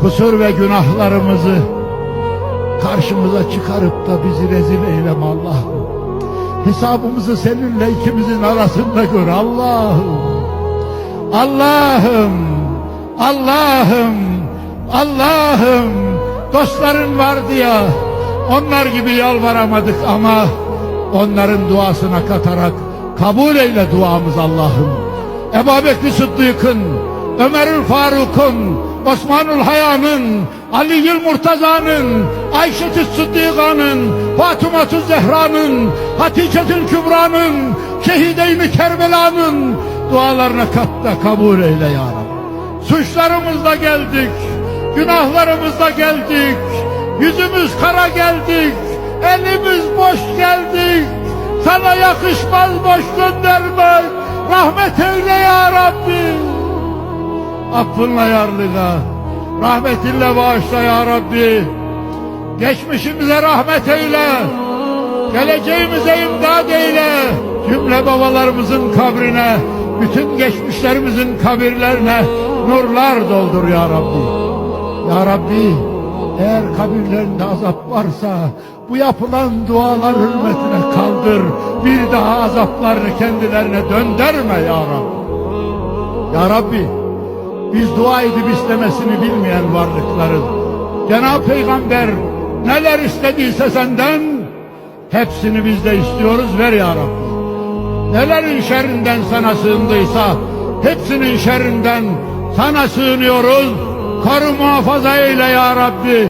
kusur ve günahlarımızı karşımıza çıkarıp da bizi rezil eyleme Allah'ım. Hesabımızı seninle ikimizin arasında gör Allah'ım. Allah'ım, Allah'ım, Allah'ım. Dostların vardı ya, onlar gibi yalvaramadık ama onların duasına katarak kabul eyle duamız Allah'ım. Ebu Bekir Sıddık'ın, Ömerül Faruk'un, Osmanül Haya'nın, Ali'ül Murtaza'nın, Ayşe-i Sıddıka'nın, Fatıma-tü Zehra'nın, Hatice-tül Kübra'nın, Şehide-i Kerbela'nın dualarına kat da kabul eyle ya Rabbi. Suçlarımızla geldik, günahlarımızla geldik, yüzümüz kara geldik, elimiz boş geldik. Sana yakışmaz boş gönderme, rahmet eyle ya Rabbi. Affınla yarlığa, rahmetinle bağışla ya Rabbi. Geçmişimize rahmet eyle, geleceğimize imdad eyle. Cümle babalarımızın kabrine, bütün geçmişlerimizin kabirlerine nurlar doldur ya Rabbi. Ya Rabbi, eğer kabirlerinde azap varsa bu yapılan dualar hürmetine kaldır. Bir daha azaplarını kendilerine döndürme ya Rabbi. Ya Rabbi, biz dua edip istemesini bilmeyen varlıklarız. Cenab-ı Peygamber neler istediyse senden hepsini biz de istiyoruz ver ya Rabbi. Nelerin şerrinden sana sığındıysa hepsinin şerrinden sana sığınıyoruz. Koru muhafaza eyle ya Rabbi.